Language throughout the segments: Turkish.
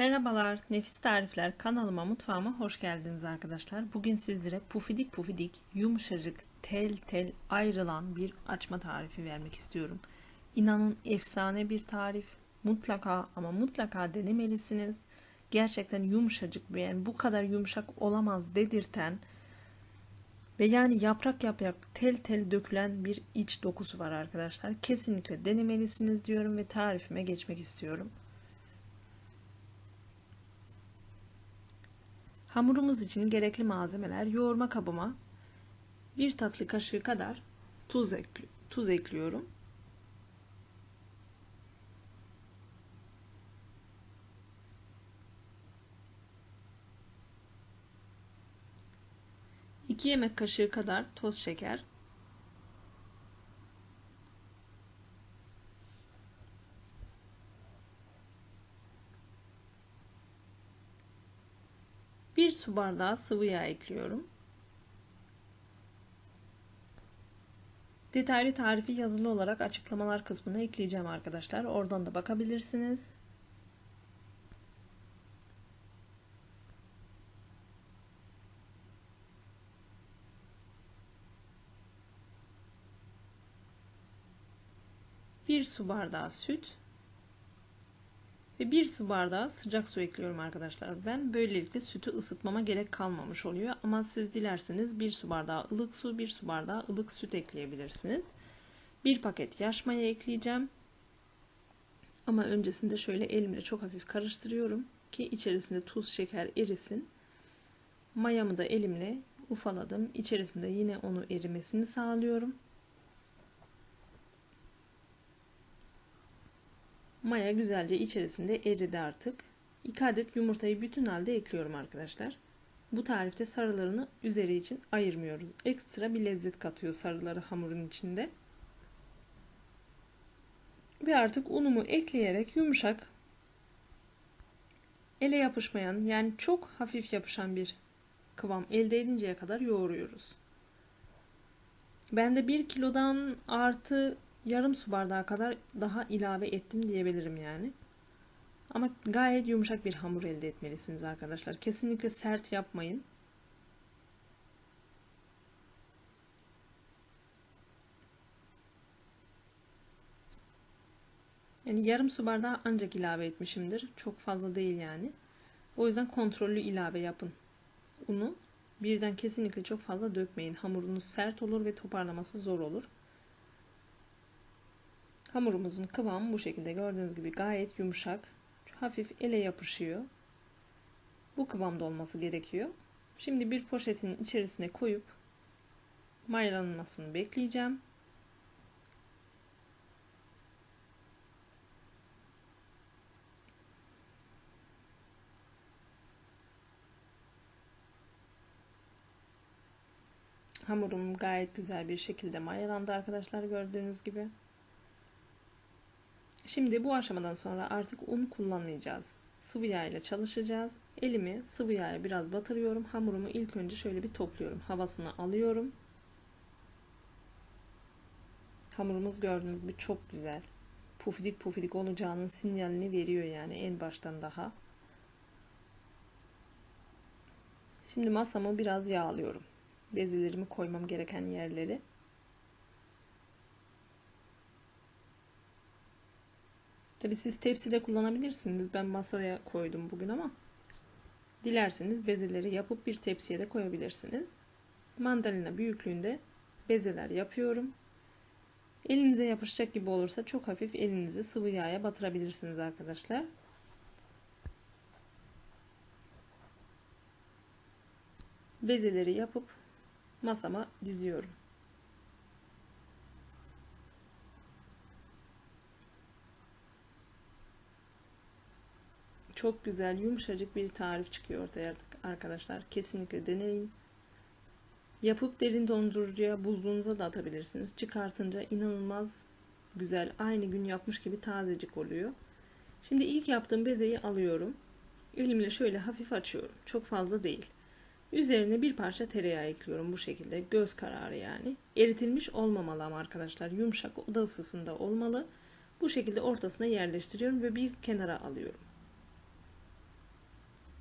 Merhabalar, Nefis Tarifler kanalıma mutfağıma hoş geldiniz arkadaşlar. Bugün sizlere pufidik pufidik, yumuşacık, tel tel ayrılan bir açma tarifi vermek istiyorum. İnanın efsane bir tarif. Mutlaka ama mutlaka denemelisiniz. Gerçekten yumuşacık yani bu kadar yumuşak olamaz dedirten ve yani yaprak yaprak tel tel dökülen bir iç dokusu var arkadaşlar. Kesinlikle denemelisiniz diyorum ve tarifime geçmek istiyorum. Hamurumuz için gerekli malzemeler yoğurma kabıma bir tatlı kaşığı kadar tuz, ekli tuz ekliyorum. İki yemek kaşığı kadar toz şeker. Bir su bardağı sıvı yağ ekliyorum. Detaylı tarifi yazılı olarak açıklamalar kısmına ekleyeceğim arkadaşlar. Oradan da bakabilirsiniz. Bir su bardağı süt ve bir su bardağı sıcak su ekliyorum arkadaşlar. Ben böylelikle sütü ısıtmama gerek kalmamış oluyor. Ama siz dilerseniz bir su bardağı ılık su, bir su bardağı ılık süt ekleyebilirsiniz. Bir paket yaş maya ekleyeceğim. Ama öncesinde şöyle elimle çok hafif karıştırıyorum ki içerisinde tuz, şeker erisin. Mayamı da elimle ufaladım. İçerisinde yine onu erimesini sağlıyorum. Maya güzelce içerisinde eridi artık. 2 adet yumurtayı bütün halde ekliyorum arkadaşlar. Bu tarifte sarılarını üzeri için ayırmıyoruz. Ekstra bir lezzet katıyor sarıları hamurun içinde. Ve artık unumu ekleyerek yumuşak ele yapışmayan yani çok hafif yapışan bir kıvam elde edinceye kadar yoğuruyoruz. Ben de 1 kilodan artı yarım su bardağı kadar daha ilave ettim diyebilirim yani. Ama gayet yumuşak bir hamur elde etmelisiniz arkadaşlar. Kesinlikle sert yapmayın. Yani yarım su bardağı ancak ilave etmişimdir. Çok fazla değil yani. O yüzden kontrollü ilave yapın. Unu birden kesinlikle çok fazla dökmeyin. Hamurunuz sert olur ve toparlaması zor olur. Hamurumuzun kıvamı bu şekilde gördüğünüz gibi gayet yumuşak. Hafif ele yapışıyor. Bu kıvamda olması gerekiyor. Şimdi bir poşetin içerisine koyup mayalanmasını bekleyeceğim. Hamurum gayet güzel bir şekilde mayalandı arkadaşlar gördüğünüz gibi. Şimdi bu aşamadan sonra artık un kullanmayacağız. Sıvı yağ ile çalışacağız. Elimi sıvı yağa biraz batırıyorum. Hamurumu ilk önce şöyle bir topluyorum. Havasını alıyorum. Hamurumuz gördüğünüz gibi çok güzel. Pufidik pufidik olacağının sinyalini veriyor yani en baştan daha. Şimdi masamı biraz yağlıyorum. Bezelerimi koymam gereken yerleri. Tabi siz tepside kullanabilirsiniz. Ben masaya koydum bugün ama dilerseniz bezeleri yapıp bir tepsiye de koyabilirsiniz. Mandalina büyüklüğünde bezeler yapıyorum. Elinize yapışacak gibi olursa çok hafif elinizi sıvı yağa batırabilirsiniz arkadaşlar. Bezeleri yapıp masama diziyorum. Çok güzel, yumuşacık bir tarif çıkıyor ortaya arkadaşlar. Kesinlikle deneyin. Yapıp derin dondurucuya, buzluğunuza da atabilirsiniz. Çıkartınca inanılmaz güzel, aynı gün yapmış gibi tazecik oluyor. Şimdi ilk yaptığım bezeyi alıyorum. Elimle şöyle hafif açıyorum. Çok fazla değil. Üzerine bir parça tereyağı ekliyorum bu şekilde. Göz kararı yani. Eritilmiş olmamalı ama arkadaşlar. Yumuşak oda ısısında olmalı. Bu şekilde ortasına yerleştiriyorum ve bir kenara alıyorum.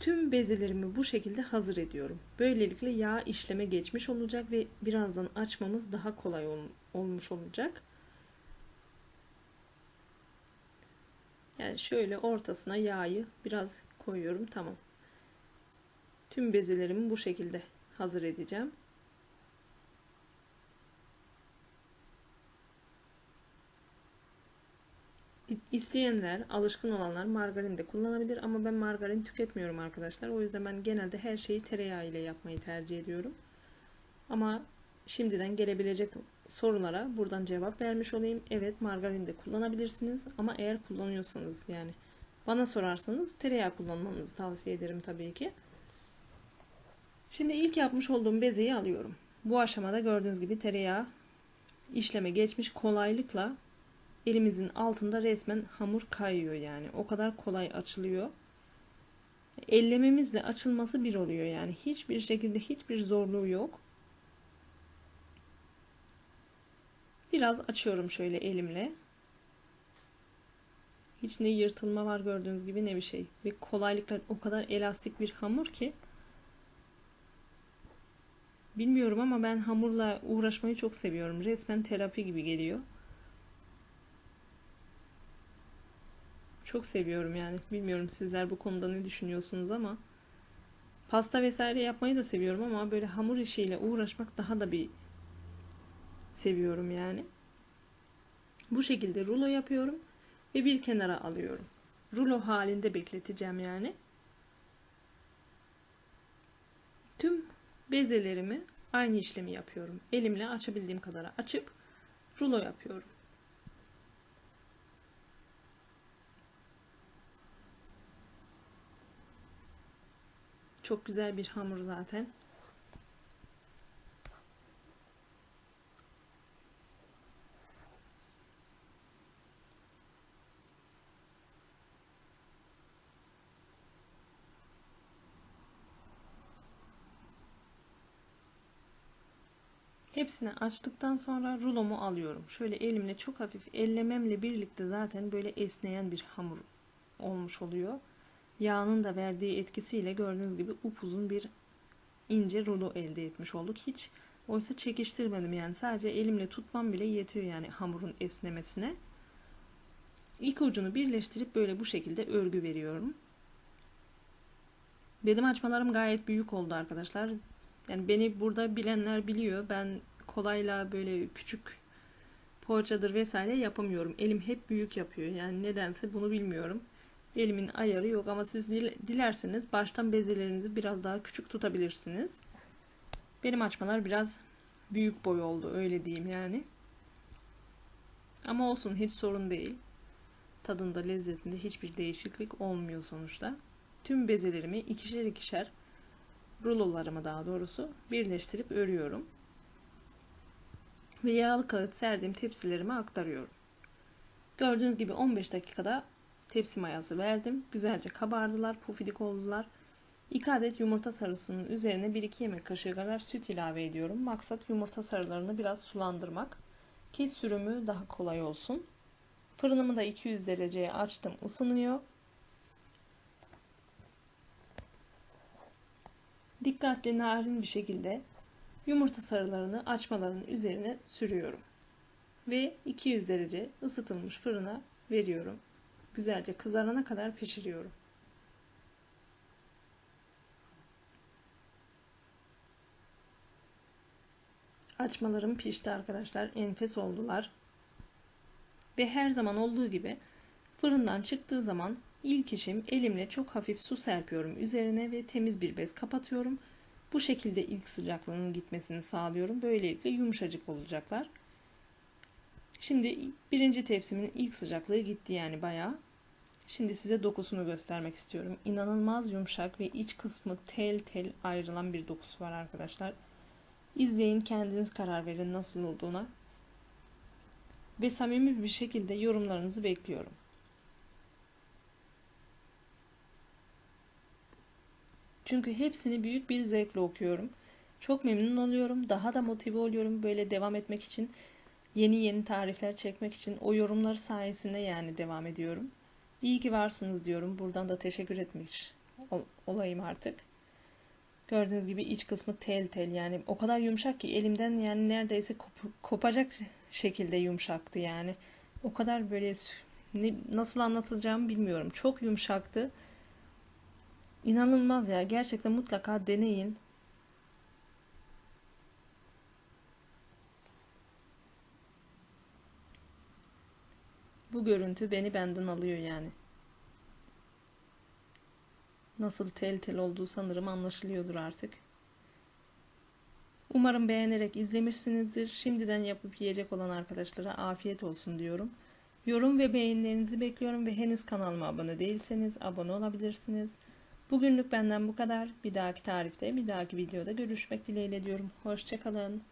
Tüm bezelerimi bu şekilde hazır ediyorum. Böylelikle yağ işleme geçmiş olacak ve birazdan açmamız daha kolay ol olmuş olacak. Yani şöyle ortasına yağı biraz koyuyorum. Tamam. Tüm bezelerimi bu şekilde hazır edeceğim. İsteyenler, alışkın olanlar margarin de kullanabilir ama ben margarin tüketmiyorum arkadaşlar. O yüzden ben genelde her şeyi tereyağı ile yapmayı tercih ediyorum. Ama şimdiden gelebilecek sorulara buradan cevap vermiş olayım. Evet margarin de kullanabilirsiniz ama eğer kullanıyorsanız yani bana sorarsanız tereyağı kullanmanızı tavsiye ederim tabii ki. Şimdi ilk yapmış olduğum bezeyi alıyorum. Bu aşamada gördüğünüz gibi tereyağı işleme geçmiş kolaylıkla elimizin altında resmen hamur kayıyor yani. O kadar kolay açılıyor. Ellememizle açılması bir oluyor yani. Hiçbir şekilde hiçbir zorluğu yok. Biraz açıyorum şöyle elimle. Hiç ne yırtılma var gördüğünüz gibi ne bir şey. Ve kolaylıkla o kadar elastik bir hamur ki. Bilmiyorum ama ben hamurla uğraşmayı çok seviyorum. Resmen terapi gibi geliyor. Çok seviyorum yani. Bilmiyorum sizler bu konuda ne düşünüyorsunuz ama. Pasta vesaire yapmayı da seviyorum ama böyle hamur işiyle uğraşmak daha da bir seviyorum yani. Bu şekilde rulo yapıyorum ve bir kenara alıyorum. Rulo halinde bekleteceğim yani. Tüm bezelerimi aynı işlemi yapıyorum. Elimle açabildiğim kadar açıp rulo yapıyorum. Çok güzel bir hamur zaten. Hepsini açtıktan sonra rulomu alıyorum. Şöyle elimle çok hafif ellememle birlikte zaten böyle esneyen bir hamur olmuş oluyor. Yağının da verdiği etkisiyle gördüğünüz gibi upuzun bir ince rulo elde etmiş olduk. Hiç oysa çekiştirmedim yani sadece elimle tutmam bile yetiyor yani hamurun esnemesine. İlk ucunu birleştirip böyle bu şekilde örgü veriyorum. Benim açmalarım gayet büyük oldu arkadaşlar. Yani beni burada bilenler biliyor. Ben kolayla böyle küçük poğaçadır vesaire yapamıyorum. Elim hep büyük yapıyor. Yani nedense bunu bilmiyorum. Elimin ayarı yok ama siz dilerseniz baştan bezelerinizi biraz daha küçük tutabilirsiniz. Benim açmalar biraz büyük boy oldu öyle diyeyim yani. Ama olsun hiç sorun değil. Tadında lezzetinde hiçbir değişiklik olmuyor sonuçta. Tüm bezelerimi ikişer ikişer rulolarımı daha doğrusu birleştirip örüyorum. Ve yağlı kağıt serdiğim tepsilerime aktarıyorum. Gördüğünüz gibi 15 dakikada tepsi mayası verdim. Güzelce kabardılar, pufidik oldular. 2 adet yumurta sarısının üzerine 1-2 yemek kaşığı kadar süt ilave ediyorum. Maksat yumurta sarılarını biraz sulandırmak ki sürümü daha kolay olsun. Fırınımı da 200 dereceye açtım, ısınıyor. Dikkatli narin bir şekilde yumurta sarılarını açmaların üzerine sürüyorum. Ve 200 derece ısıtılmış fırına veriyorum. Güzelce kızarana kadar pişiriyorum. Açmalarım pişti arkadaşlar. Enfes oldular. Ve her zaman olduğu gibi fırından çıktığı zaman İlk işim elimle çok hafif su serpiyorum üzerine ve temiz bir bez kapatıyorum. Bu şekilde ilk sıcaklığının gitmesini sağlıyorum. Böylelikle yumuşacık olacaklar. Şimdi birinci tepsimin ilk sıcaklığı gitti yani bayağı. Şimdi size dokusunu göstermek istiyorum. İnanılmaz yumuşak ve iç kısmı tel tel ayrılan bir dokusu var arkadaşlar. İzleyin kendiniz karar verin nasıl olduğuna. Ve samimi bir şekilde yorumlarınızı bekliyorum. Çünkü hepsini büyük bir zevkle okuyorum. Çok memnun oluyorum. Daha da motive oluyorum böyle devam etmek için. Yeni yeni tarifler çekmek için o yorumlar sayesinde yani devam ediyorum. İyi ki varsınız diyorum. Buradan da teşekkür etmiş ol- olayım artık. Gördüğünüz gibi iç kısmı tel tel yani o kadar yumuşak ki elimden yani neredeyse kop- kopacak şekilde yumuşaktı yani. O kadar böyle ne, nasıl anlatacağımı bilmiyorum. Çok yumuşaktı. İnanılmaz ya. Gerçekten mutlaka deneyin. Bu görüntü beni benden alıyor yani. Nasıl tel tel olduğu sanırım anlaşılıyordur artık. Umarım beğenerek izlemişsinizdir. Şimdiden yapıp yiyecek olan arkadaşlara afiyet olsun diyorum. Yorum ve beğenilerinizi bekliyorum ve henüz kanalıma abone değilseniz abone olabilirsiniz. Bugünlük benden bu kadar. Bir dahaki tarifte, bir dahaki videoda görüşmek dileğiyle diyorum. Hoşçakalın.